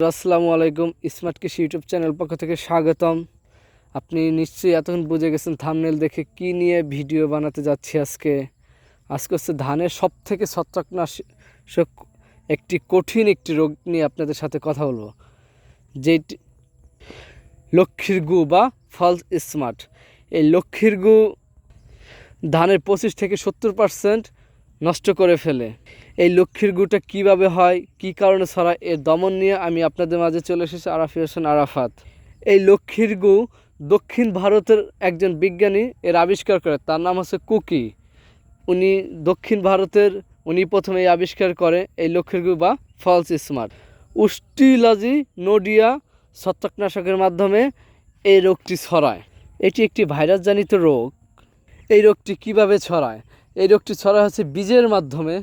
আসসালামু আলাইকুম, স্মার্ট কৃষি ইউটিউব চ্যানেল পক্ষ থেকে স্বাগতম। আপনি নিশ্চয়ই এতক্ষণ বুঝে গেছেন থামনেল দেখে কি নিয়ে ভিডিও বানাতে যাচ্ছি আজকে। আজকে হচ্ছে ধানের সব থেকে ছত্রাকনাশক একটি কঠিন একটি রোগ নিয়ে আপনাদের সাথে কথা বলব। যেটি লক্ষ্মীর গু বা ফলস স্মার্ট এই লক্ষ্মীর গু ধানের পঁচিশ থেকে সত্তর পার্সেন্ট নষ্ট করে ফেলে। এই লক্ষ্মীর গুটা কীভাবে হয়, কি কারণে ছড়ায়, এর দমন নিয়ে আমি আপনাদের মাঝে চলে এসেছি আরাফি হোসেন আরাফাত। এই লক্ষ্মীর গু দক্ষিণ ভারতের একজন বিজ্ঞানী এর আবিষ্কার করে, তার নাম হচ্ছে কুকি। উনি দক্ষিণ ভারতের, উনি প্রথমে আবিষ্কার করে এই লক্ষ্মীর গু বা ফলস স্মার্ট উস্টিলজি নোডিয়া, ছত্রাকনাশকের মাধ্যমে এই রোগটি ছড়ায়। এটি একটি ভাইরাসজনিত রোগ। এই রোগটি কীভাবে ছড়ায়? এই রোগটি ছড়ায় হচ্ছে বীজের মাধ্যমে।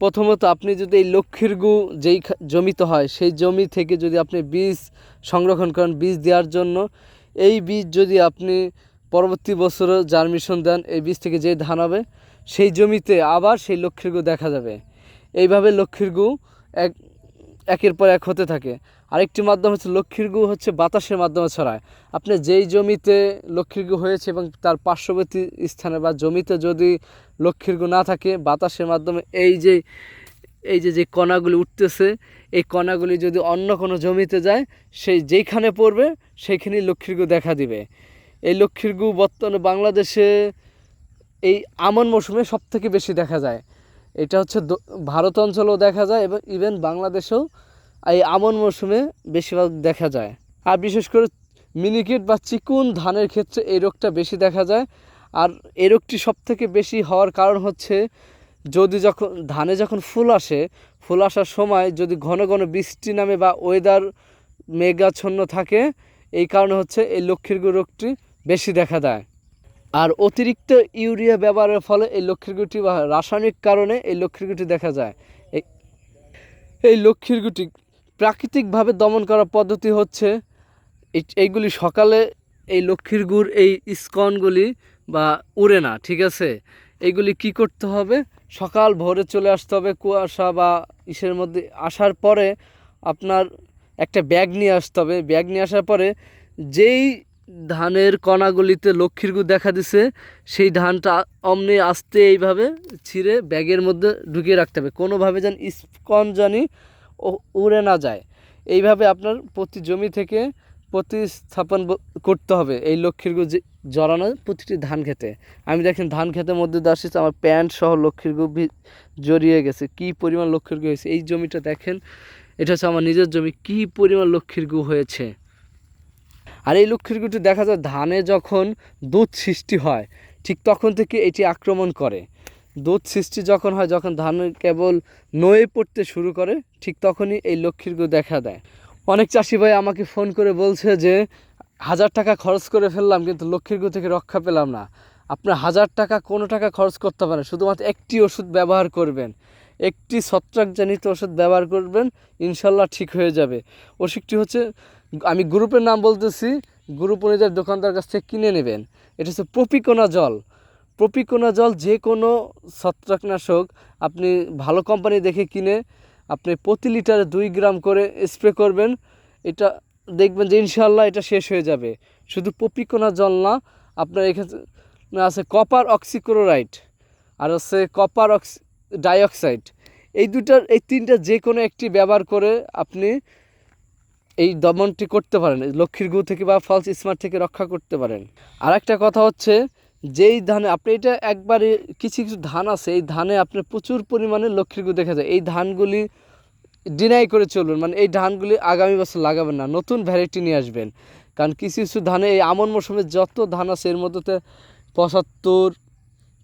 প্রথমত আপনি যদি এই লক্ষ্মীর গু যেই জমিতে হয়, সেই জমি থেকে যদি আপনি বীজ সংরক্ষণ করেন, বীজ দেওয়ার জন্য, এই বীজ যদি আপনি পরবর্তী বছরও জার্মিশন দেন, এই বীজ থেকে যেই ধান হবে, সেই জমিতে আবার সেই লক্ষ্মীর গু দেখা যাবে। এইভাবে লক্ষ্মীর গু এক একের পর এক হতে থাকে। আরেকটি মাধ্যম হচ্ছে লক্ষ্মীর গু, হচ্ছে বাতাসের মাধ্যমে ছড়ায়। আপনি যেই জমিতে লক্ষ্মীর গু হয়েছে এবং তার পার্শ্ববর্তী স্থানে বা জমিতে যদি লক্ষ্মীর গু না থাকে, বাতাসের মাধ্যমে এই যে এই যে যে কণাগুলি উঠতেছে, এই কণাগুলি যদি অন্য কোনো জমিতে যায়, সেই যেইখানে পড়বে, সেইখানেই লক্ষ্মীর গু দেখা দিবে। এই লক্ষ্মীর গু বর্তমানে বাংলাদেশে এই আমন মৌসুমে সব থেকে বেশি দেখা যায়। এটা হচ্ছে ভারত অঞ্চলেও দেখা যায় এবং ইভেন বাংলাদেশেও এই আমন মৌসুমে বেশিরভাগ দেখা যায়। আর বিশেষ করে মিনিকেট বা চিকুন ধানের ক্ষেত্রে এই রোগটা বেশি দেখা যায়। আর এই রোগটি সব থেকে বেশি হওয়ার কারণ হচ্ছে যদি যখন ধানে যখন ফুল আসে, ফুল আসার সময় যদি ঘন ঘন বৃষ্টি নামে বা ওয়েদার মেঘাচ্ছন্ন থাকে, এই কারণে হচ্ছে এই লক্ষ্মীর রোগটি বেশি দেখা দেয়। আর অতিরিক্ত ইউরিয়া ব্যবহারের ফলে এই লক্ষ্মীর গুটি বা রাসায়নিক কারণে এই লক্ষ্মীর গুটি দেখা যায়। এই লক্ষ্মীর গুটি প্রাকৃতিকভাবে দমন করার পদ্ধতি হচ্ছে, এই- এইগুলি সকালে এই লক্ষ্মীর গুড়, এই স্কনগুলি বা উড়ে না ঠিক আছে? এইগুলি কি করতে হবে? সকাল ভোরে চলে আসতে হবে কুয়াশা বা ইসের মধ্যে আসার পরে আপনার একটা ব্যাগ নিয়ে আসতে হবে। ব্যাগ নিয়ে আসার পরে যেই ধানের কণাগুলিতে লক্ষ্মীর গু দেখা দিছে, সেই ধানটা অমনি আস্তে এইভাবে ছিঁড়ে ব্যাগের মধ্যে ঢুকিয়ে রাখতে হবে। কোনোভাবে যেন স্কন জানি উড়ে না যায়। এইভাবে আপনার প্রতি জমি থেকে প্রতিস্থাপন করতে হবে এই লক্ষ্মীর গু জড়ানো প্রতিটি ধান খেতে। আমি দেখেন ধান খেতের মধ্যে আসছি, আমার প্যান্ট সহ লক্ষ্মীর গু জড়িয়ে গেছে। কি পরিমাণ লক্ষ্মীর গু হয়েছে? এই জমিটা দেখেন, এটা হচ্ছে আমার নিজের জমি। কি পরিমাণ লক্ষ্মীর গু হয়েছে? আর এই লক্ষ্মীর গুটি দেখা যায় ধানে যখন দুধ সৃষ্টি হয়, ঠিক তখন থেকে এটি আক্রমণ করে। দুধ সৃষ্টি যখন হয়, যখন ধান কেবল নয়ে পড়তে শুরু করে, ঠিক তখনই এই লক্ষ্মীর গু দেখা দেয়। অনেক চাষি ভাই আমাকে ফোন করে বলছে যে, হাজার টাকা খরচ করে ফেললাম, কিন্তু লক্ষ্মীর গু থেকে রক্ষা পেলাম না। আপনার হাজার টাকা কোনো টাকা খরচ করতে পারেন শুধুমাত্র একটি ওষুধ ব্যবহার করবেন। একটি ছত্রাকজনিত ওষুধ ব্যবহার করবেন, ইনশাল্লাহ ঠিক হয়ে যাবে। ওষুধটি হচ্ছে আমি গ্রুপের নাম বলতেছি, গ্রুপ অনুযায়ী দোকানদার কাছ থেকে কিনে নেবেন। এটা হচ্ছে প্রপিকোনা জল। প্রপিকোনা জল যে কোনো ছত্রাকনাশক আপনি ভালো কোম্পানি দেখে কিনে আপনি প্রতি লিটারে দুই গ্রাম করে স্প্রে করবেন। এটা দেখবেন যে ইনশাল্লাহ এটা শেষ হয়ে যাবে। শুধু পপিকোনা জল না, আপনার এখানে আছে কপার অক্সিক্লোরাইড আর হচ্ছে কপার অক্সি, ডাইঅক্সাইড। এই দুটার এই তিনটা যে কোনো একটি ব্যবহার করে আপনি এই দমনটি করতে পারেন লক্ষ্মীর গু থেকে বা ফলস স্মার্ট থেকে রক্ষা করতে পারেন। আর একটা কথা হচ্ছে, যেই ধানে, আপনি এটা একবারে কিছু কিছু ধান আছে, এই ধানে আপনার প্রচুর পরিমাণে লক্ষ্মীর গু দেখা যায়। এই ধানগুলি ডিনাই করে চলবেন মানে এই ধানগুলি আগামী বছর লাগাবেন না, নতুন ভ্যারাইটি নিয়ে আসবেন। কারণ কিছু কিছু ধানে এই আমন মৌসুমে যত ধান আছে, এর মধ্যে পঁচাত্তর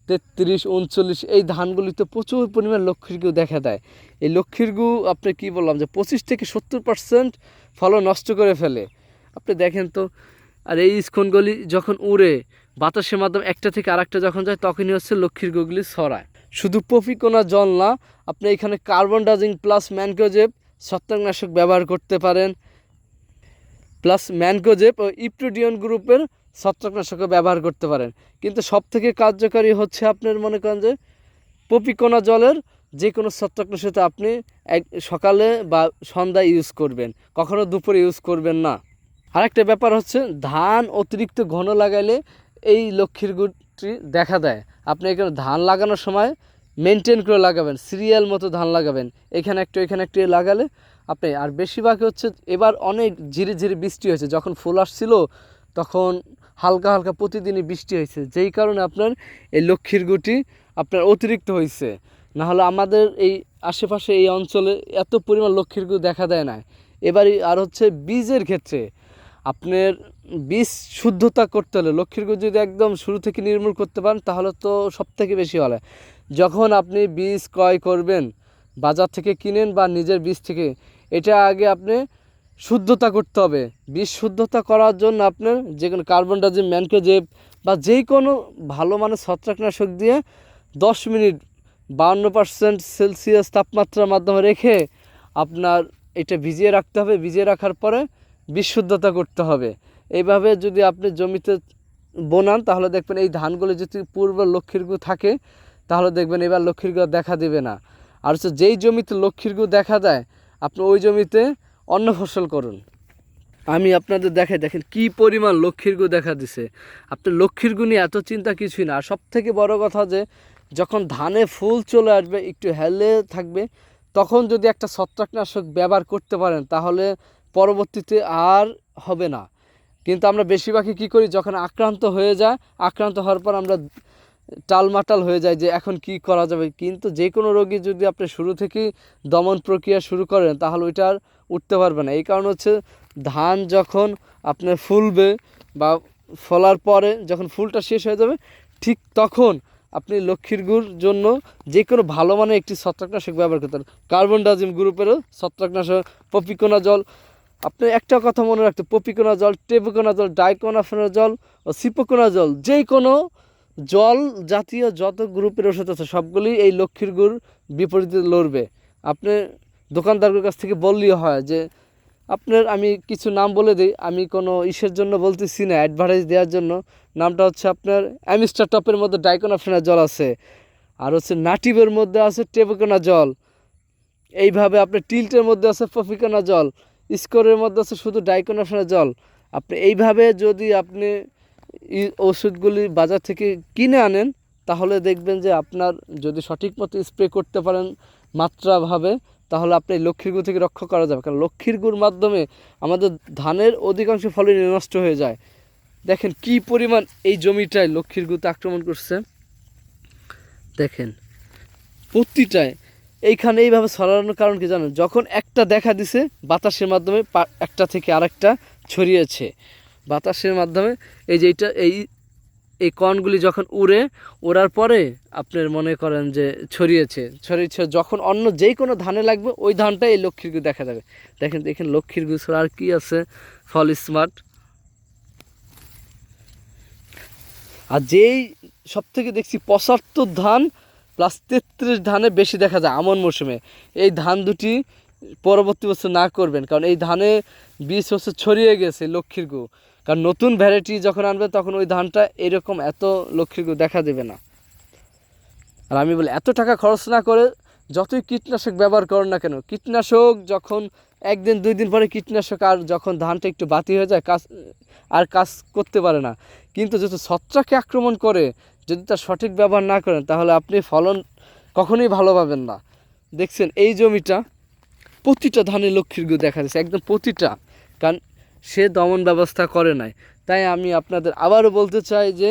তেত্রিশ, উনচল্লিশ, এই ধানগুলিতে প্রচুর পরিমাণ লক্ষ্মীর গু দেখা দেয়। এই লক্ষ্মীর গু আপনি কী বললাম যে পঁচিশ থেকে সত্তর পার্সেন্ট ফলন নষ্ট করে ফেলে। আপনি দেখেন তো, আর এই স্কনগুলি যখন উড়ে, বাতাসের মাধ্যমে একটা থেকে আরেকটা যখন যায়, তখনই হচ্ছে লক্ষ্মীর গুগুলি ছড়ায়। শুধু পপিকোনা জল না, আপনি এখানে কার্বন ডাজিং প্লাস ম্যানকোজেব ছত্রাকনাশক ব্যবহার করতে পারেন। প্লাস ম্যানকোজেব ও ইপ্রোডিয়ন গ্রুপের ছত্রাকনাশকও ব্যবহার করতে পারেন। কিন্তু সব থেকে কার্যকারী হচ্ছে আপনার মনে করেন যে পপিকোনা জলের যে কোনো ছত্রাকনাশক আপনি এক সকালে বা সন্ধ্যায় ইউজ করবেন, কখনো দুপুরে ইউজ করবেন না। আরেকটা ব্যাপার হচ্ছে ধান অতিরিক্ত ঘন লাগাইলে এই লক্ষ্মীর গুটি দেখা দেয়। আপনি এখানে ধান লাগানোর সময় মেনটেন করে লাগাবেন সিরিয়াল মতো ধান লাগাবেন। এখানে একটু এখানে একটু লাগালে আপনি, আর বেশিরভাগ হচ্ছে এবার অনেক ঝিরি ঝিরি বৃষ্টি হয়েছে, যখন ফুল আসছিল তখন হালকা হালকা প্রতিদিনই বৃষ্টি হয়েছে। যেই কারণে আপনার এই লক্ষ্মীর গুটি আপনার অতিরিক্ত হয়েছে। না হলে আমাদের এই আশেপাশে এই অঞ্চলে এত পরিমাণ লক্ষ্মীর গু দেখা দেয় না। এবারই আর হচ্ছে বীজের ক্ষেত্রে আপনার বীজ শুদ্ধতা করতে হলে, লক্ষ্মীর গু যদি একদম শুরু থেকে নির্মূল করতে পারেন, তাহলে তো সব থেকে বেশি হয়। যখন আপনি বীজ ক্রয় করবেন, বাজার থেকে কিনেন বা নিজের বীজ থেকে, এটা আগে আপনি শুদ্ধতা করতে হবে। বীজ শুদ্ধতা করার জন্য আপনার যে কোনো কার্বন ডাইজিম ম্যানকোজেব বা যেই কোনো ভালো মানের ছত্রাকনাশক দিয়ে দশ মিনিট বাউন্ন পার্সেন্ট সেলসিয়াস তাপমাত্রার মাধ্যমে রেখে আপনার এটা ভিজিয়ে রাখতে হবে। ভিজিয়ে রাখার পরে বিশুদ্ধতা করতে হবে। এইভাবে যদি আপনি জমিতে বোনান, তাহলে দেখবেন এই ধানগুলো যদি পূর্ব লক্ষ্মীর গু থাকে, তাহলে দেখবেন এবার লক্ষ্মীর গু দেখা দেবে না। আর হচ্ছে যেই জমিতে লক্ষ্মীর গু দেখা দেয়, আপনি ওই জমিতে অন্য ফসল করুন। আমি আপনাদের দেখাই, দেখেন কি পরিমাণ লক্ষ্মীর গু দেখা দিছে। আপনার লক্ষ্মীর গু নিয়ে এত চিন্তা কিছুই না। আর সব থেকে বড় কথা যে, যখন ধানে ফুল চলে আসবে, একটু হেলে থাকবে, তখন যদি একটা ছত্রাকনাশক ব্যবহার করতে পারেন, তাহলে পরবর্তীতে আর হবে না। কিন্তু আমরা বেশিরভাগই কী করি, যখন আক্রান্ত হয়ে যায়, আক্রান্ত হওয়ার পর আমরা টালমাটাল হয়ে যায় যে এখন কি করা যাবে। কিন্তু যে কোনো রোগী যদি আপনি শুরু থেকেই দমন প্রক্রিয়া শুরু করেন, তাহলে ওইটা আর উঠতে পারবে না। এই কারণ হচ্ছে ধান যখন আপনার ফুলবে বা ফলার পরে যখন ফুলটা শেষ হয়ে যাবে, ঠিক তখন আপনি লক্ষ্মীর গুড় জন্য যে কোনো ভালো মানের একটি ছত্রাকনাশক ব্যবহার করতে কার্বন ডাইজিম গ্রুপেরও ছত্রাকনাশক, পপিকোনা জল। আপনি একটা কথা মনে রাখতে, পপিকোনা জল, টেপোকোনা জল ডাইকোনাফেনা জল ও সিপোকোনা জল যেই কোনো জল জাতীয় যত গ্রুপের ওষুধ আছে সবগুলি এই লক্ষ্মীর গুড় বিপরীতে লড়বে। আপনি দোকানদারের কাছ থেকে বললেই হয় যে, আপনার আমি কিছু নাম বলে দিই, আমি কোনো ইসের জন্য বলতেছি না অ্যাডভার্টাইজ দেওয়ার জন্য। নামটা হচ্ছে আপনার অ্যামিস্টার টপের মধ্যে ডাইকোনাফেনা জল আছে, আর হচ্ছে নাটিভের মধ্যে আছে টেপোকোনা জল। এইভাবে আপনার টিল্টের মধ্যে আছে পফিকোনা জল, স্কোরের মধ্যে আছে শুধু ডাইকোনাফেনা জল। আপনি এইভাবে যদি আপনি ওষুধগুলি বাজার থেকে কিনে আনেন, তাহলে দেখবেন যে আপনার যদি সঠিক মতো স্প্রে করতে পারেন মাত্রাভাবে, তাহলে আপনি লক্ষ্মীর গু থেকে রক্ষা করা যাবে। কারণ লক্ষ্মীর গুড় মাধ্যমে আমাদের ধানের অধিকাংশ ফলই নষ্ট হয়ে যায়। দেখেন কি পরিমাণ এই জমিটায় লক্ষ্মীর গুতে আক্রমণ করছে। দেখেন, প্রতিটায় এইখানে এইভাবে ছড়ানোর কারণ কি জানেন? যখন একটা দেখা দিছে, বাতাসের মাধ্যমে একটা থেকে আরেকটা ছড়িয়েছে। বাতাসের মাধ্যমে, এই যে এইটা, এই এই কণগুলি যখন উড়ে ওড়ার পরে আপনার মনে করেন যে ছড়িয়েছে ছড়িয়েছে, যখন অন্য যেই কোনো ধানে লাগবে, ওই ধানটা এই লক্ষ্মীর গু দেখা যাবে। দেখেন দেখেন লক্ষ্মীর গু ছাড়া আর কি আছে, ফল স্মার্ট। আর যেই সব থেকে দেখছি পঁচাত্তর ধান প্লাস তেত্রিশ ধানে বেশি দেখা যায় আমন মৌসুমে। এই ধান দুটি পরবর্তী বছর না করবেন, কারণ এই ধানে বীজ হচ্ছে ছড়িয়ে গেছে লক্ষ্মীর গু। কারণ নতুন ভ্যারাইটি যখন আনবে, তখন ওই ধানটা এরকম এত লক্ষ্মীর গু দেখা দেবে না। আর আমি বলি, এত টাকা খরচ না করে যতই কীটনাশক ব্যবহার করেন না কেন, কীটনাশক যখন একদিন, দুই দিন পরে কীটনাশক আর যখন ধানটা একটু বাতি হয়ে যায়, কাজ আর কাজ করতে পারে না। কিন্তু যদি ছত্রাকে আক্রমণ করে, যদি তার সঠিক ব্যবহার না করেন, তাহলে আপনি ফলন কখনোই ভালো পাবেন না। দেখছেন, এই জমিটা প্রতিটা ধানে লক্ষ্মীর গু দেখা যাচ্ছে, একদম প্রতিটা। কারণ সে দমন ব্যবস্থা করে নাই। তাই আমি আপনাদের আবারও বলতে চাই যে,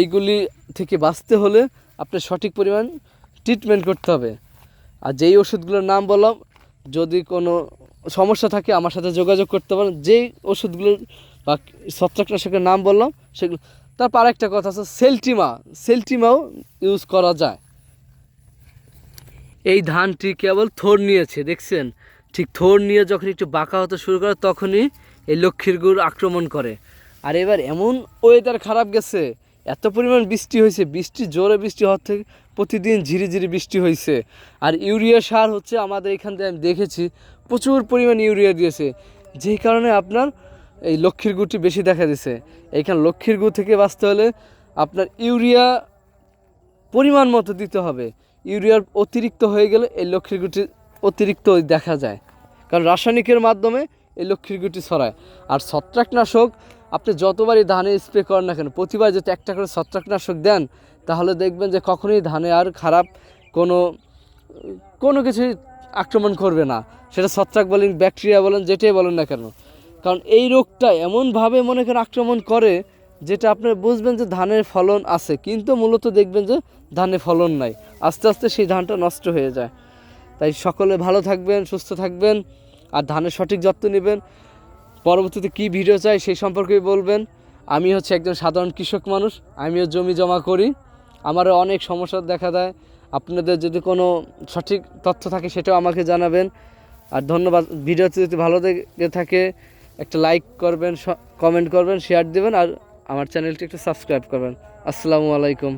এইগুলি থেকে বাঁচতে হলে আপনার সঠিক পরিমাণ ট্রিটমেন্ট করতে হবে। আর যেই ওষুধগুলোর নাম বললাম, যদি কোনো সমস্যা থাকে আমার সাথে যোগাযোগ করতে পারেন। যেই ওষুধগুলোর বা ছত্রাকনাশকের নাম বললাম, সেগুলো তারপর আরেকটা কথা আছে, সেলটিমা। সেলটিমাও ইউজ করা যায়। এই ধানটি কেবল থোর নিয়েছে, দেখছেন? ঠিক থোর নিয়ে যখন একটু বাঁকা হতে শুরু করে, তখনই এই লক্ষ্মীর গুড় আক্রমণ করে। আর এবার এমন ওয়েদার খারাপ গেছে, এত পরিমাণ বৃষ্টি হয়েছে, বৃষ্টি জোরে বৃষ্টি হওয়ার থেকে প্রতিদিন ঝিরি ঝিরি বৃষ্টি হয়েছে। আর ইউরিয়া সার হচ্ছে আমাদের এখান থেকে আমি দেখেছি, প্রচুর পরিমাণ ইউরিয়া দিয়েছে। যেই কারণে আপনার এই লক্ষ্মীর গুটি বেশি দেখা দিছে এইখানে লক্ষ্মীর গু থেকে বাঁচতে হলে আপনার ইউরিয়া পরিমাণ মতো দিতে হবে। ইউরিয়ার অতিরিক্ত হয়ে গেলে এই লক্ষ্মীর গুটি অতিরিক্ত দেখা যায়। কারণ রাসায়নিকের মাধ্যমে এই লক্ষ্মীর গুটি ছড়ায়। আর ছত্রাকনাশক, আপনি যতবারই ধানে স্প্রে করেন না কেন, প্রতিবার যদি একটা করে ছত্রাকনাশক দেন, তাহলে দেখবেন যে কখনোই ধানে আর খারাপ কোনো কোনো কিছুই আক্রমণ করবে না। সেটা ছত্রাক বলেন, ব্যাকটেরিয়া বলেন, যেটাই বলেন না কেন। কারণ এই রোগটা এমনভাবে মনে করেন আক্রমণ করে, যেটা আপনি বুঝবেন যে ধানের ফলন আছে, কিন্তু মূলত দেখবেন যে ধানে ফলন নাই। আস্তে আস্তে সেই ধানটা নষ্ট হয়ে যায়। তাই সকলে ভালো থাকবেন, সুস্থ থাকবেন। আর ধানের সঠিক যত্ন নেবেন। পরবর্তীতে কী ভিডিও চাই সেই সম্পর্কে বলবেন। আমি হচ্ছে একজন সাধারণ কৃষক মানুষ, আমিও জমি জমা করি। আমারও অনেক সমস্যা দেখা দেয়। আপনাদের যদি কোনো সঠিক তথ্য থাকে সেটাও আমাকে জানাবেন। আর ধন্যবাদ। ভিডিওতে যদি ভালো লেগে থাকে, একটা লাইক করবেন কমেন্ট করবেন, শেয়ার দেবেন, আর আমার চ্যানেলটি একটু সাবস্ক্রাইব করবেন। আসসালামু আলাইকুম।